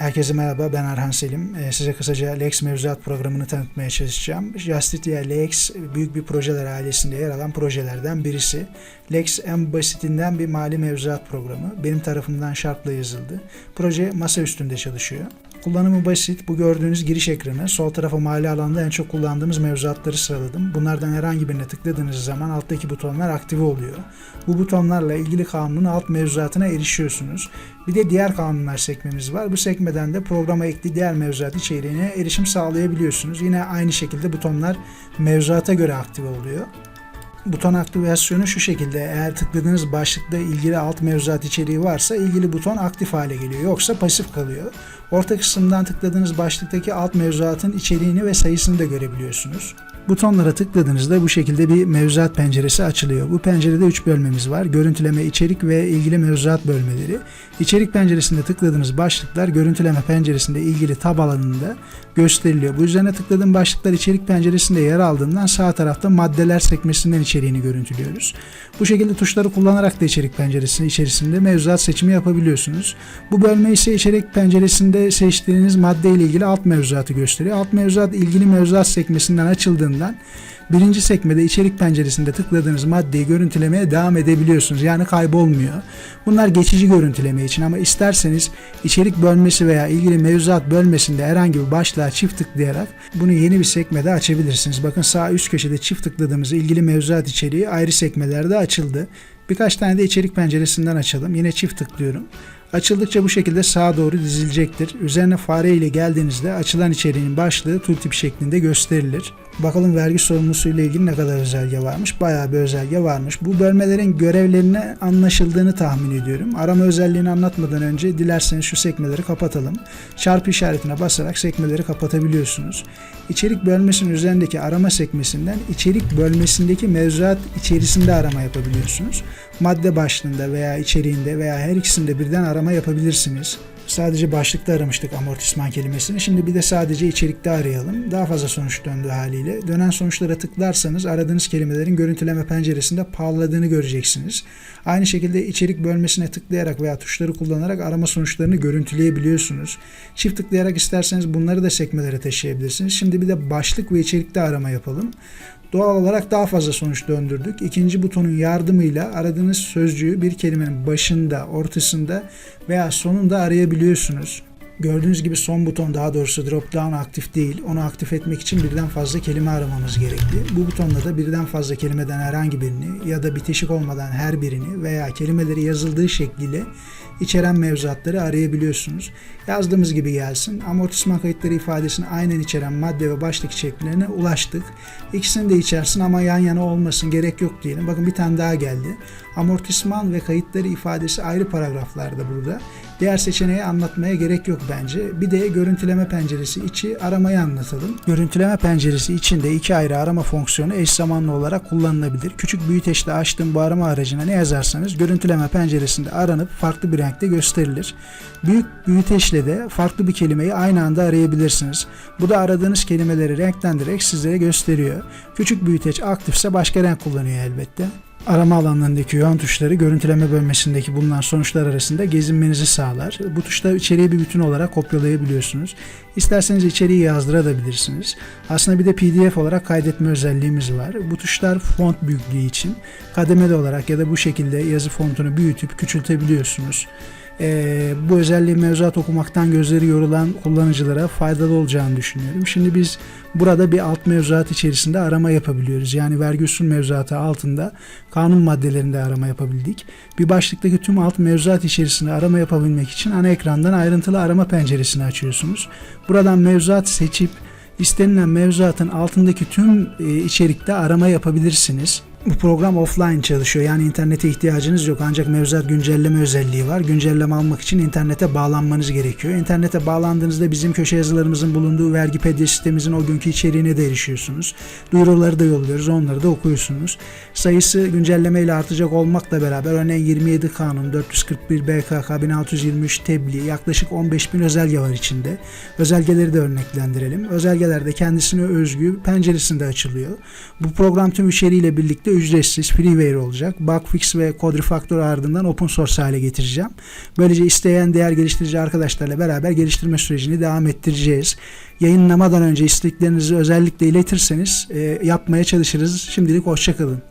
Herkese merhaba, ben Erhan Selim. Ee, size kısaca Lex mevzuat programını tanıtmaya çalışacağım. Justitia Lex büyük bir projeler ailesinde yer alan projelerden birisi. Lex en basitinden bir mali mevzuat programı. Benim tarafımdan şartla yazıldı. Proje masa üstünde çalışıyor. Kullanımı basit. Bu gördüğünüz giriş ekranı. Sol tarafa mali alanda en çok kullandığımız mevzuatları sıraladım. Bunlardan herhangi birine tıkladığınız zaman alttaki butonlar aktive oluyor. Bu butonlarla ilgili kanunun alt mevzuatına erişiyorsunuz. Bir de diğer kanunlar sekmemiz var. Bu sekmeden de programa ekli diğer mevzuat içeriğine erişim sağlayabiliyorsunuz. Yine aynı şekilde butonlar mevzuata göre aktive oluyor. Buton aktivasyonu şu şekilde eğer tıkladığınız başlıkta ilgili alt mevzuat içeriği varsa ilgili buton aktif hale geliyor yoksa pasif kalıyor. Orta kısımdan tıkladığınız başlıktaki alt mevzuatın içeriğini ve sayısını da görebiliyorsunuz. Butonlara tıkladığınızda bu şekilde bir mevzuat penceresi açılıyor. Bu pencerede 3 bölmemiz var. Görüntüleme, içerik ve ilgili mevzuat bölmeleri. İçerik penceresinde tıkladığınız başlıklar görüntüleme penceresinde ilgili tab alanında gösteriliyor. Bu üzerine tıkladığım başlıklar içerik penceresinde yer aldığından sağ tarafta maddeler sekmesinden içeriğini görüntülüyoruz. Bu şekilde tuşları kullanarak da içerik penceresinin içerisinde mevzuat seçimi yapabiliyorsunuz. Bu bölme ise içerik penceresinde seçtiğiniz madde ile ilgili alt mevzuatı gösteriyor. Alt mevzuat ilgili mevzuat sekmesinden açıldığından birinci sekmede içerik penceresinde tıkladığınız maddeyi görüntülemeye devam edebiliyorsunuz. Yani kaybolmuyor. Bunlar geçici görüntüleme için ama isterseniz içerik bölmesi veya ilgili mevzuat bölmesinde herhangi bir başlığa çift tıklayarak bunu yeni bir sekmede açabilirsiniz. Bakın sağ üst köşede çift tıkladığımız ilgili mevzuat içeriği ayrı sekmelerde açıldı. Birkaç tane de içerik penceresinden açalım. Yine çift tıklıyorum. Açıldıkça bu şekilde sağa doğru dizilecektir. Üzerine fare ile geldiğinizde açılan içeriğin başlığı tooltip şeklinde gösterilir. Bakalım vergi sorumlusu ile ilgili ne kadar özelge varmış. Bayağı bir özelge varmış. Bu bölmelerin görevlerine anlaşıldığını tahmin ediyorum. Arama özelliğini anlatmadan önce dilerseniz şu sekmeleri kapatalım. Çarpı işaretine basarak sekmeleri kapatabiliyorsunuz. İçerik bölmesinin üzerindeki arama sekmesinden içerik bölmesindeki mevzuat içerisinde arama yapabiliyorsunuz. Madde başlığında veya içeriğinde veya her ikisinde birden arama yapabilirsiniz. Sadece başlıkta aramıştık amortisman kelimesini. Şimdi bir de sadece içerikte arayalım. Daha fazla sonuç döndü haliyle. Dönen sonuçlara tıklarsanız aradığınız kelimelerin görüntüleme penceresinde parladığını göreceksiniz. Aynı şekilde içerik bölmesine tıklayarak veya tuşları kullanarak arama sonuçlarını görüntüleyebiliyorsunuz. Çift tıklayarak isterseniz bunları da sekmelere taşıyabilirsiniz. Şimdi bir de başlık ve içerikte arama yapalım. Doğal olarak daha fazla sonuç döndürdük. İkinci butonun yardımıyla aradığınız sözcüğü bir kelimenin başında, ortasında veya sonunda arayabiliyorsunuz. Gördüğünüz gibi son buton daha doğrusu drop down aktif değil. Onu aktif etmek için birden fazla kelime aramamız gerekli. Bu butonla da birden fazla kelimeden herhangi birini ya da bitişik olmadan her birini veya kelimeleri yazıldığı şekliyle içeren mevzuatları arayabiliyorsunuz. Yazdığımız gibi gelsin. Amortisman kayıtları ifadesini aynen içeren madde ve başlık içeriklerine ulaştık. İkisini de içersin ama yan yana olmasın gerek yok diyelim. Bakın bir tane daha geldi. Amortisman ve kayıtları ifadesi ayrı paragraflarda burada. Diğer seçeneği anlatmaya gerek yok bence. Bir de görüntüleme penceresi içi aramayı anlatalım. Görüntüleme penceresi içinde iki ayrı arama fonksiyonu eş zamanlı olarak kullanılabilir. Küçük büyüteçle açtığım bu arama aracına ne yazarsanız görüntüleme penceresinde aranıp farklı bir renkte gösterilir. Büyük büyüteçle de farklı bir kelimeyi aynı anda arayabilirsiniz. Bu da aradığınız kelimeleri renklendirerek sizlere gösteriyor. Küçük büyüteç aktifse başka renk kullanıyor elbette. Arama alanlarındaki yön tuşları görüntüleme bölmesindeki bulunan sonuçlar arasında gezinmenizi sağlar. Bu tuşlar içeriği bir bütün olarak kopyalayabiliyorsunuz. İsterseniz içeriği yazdırabilirsiniz. Aslında bir de PDF olarak kaydetme özelliğimiz var. Bu tuşlar font büyüklüğü için kademeli olarak ya da bu şekilde yazı fontunu büyütüp küçültebiliyorsunuz. Ee, bu özelliği mevzuat okumaktan gözleri yorulan kullanıcılara faydalı olacağını düşünüyorum. Şimdi biz burada bir alt mevzuat içerisinde arama yapabiliyoruz. Yani vergi usul mevzuatı altında kanun maddelerinde arama yapabildik. Bir başlıktaki tüm alt mevzuat içerisinde arama yapabilmek için ana ekrandan ayrıntılı arama penceresini açıyorsunuz. Buradan mevzuat seçip istenilen mevzuatın altındaki tüm e, içerikte arama yapabilirsiniz. Bu program offline çalışıyor. Yani internete ihtiyacınız yok. Ancak mevzuat güncelleme özelliği var. Güncelleme almak için internete bağlanmanız gerekiyor. İnternete bağlandığınızda bizim köşe yazılarımızın bulunduğu Vergipedia sitemizin o günkü içeriğine de erişiyorsunuz. Duyuruları da yolluyoruz. Onları da okuyorsunuz. Sayısı güncelleme ile artacak olmakla beraber örneğin 27 kanun, 441 BKK, 1623 tebliğ yaklaşık 15 bin özelge var içinde. Özelgeleri de örneklendirelim. Özelgeler de kendisine özgü penceresinde açılıyor. Bu program tüm içeriğiyle birlikte Kesinlikle ücretsiz, freeware olacak. Bugfix ve Code Refactor ardından open source hale getireceğim. Böylece isteyen değer geliştirici arkadaşlarla beraber geliştirme sürecini devam ettireceğiz. Yayınlamadan önce isteklerinizi özellikle iletirseniz e, yapmaya çalışırız. Şimdilik hoşçakalın.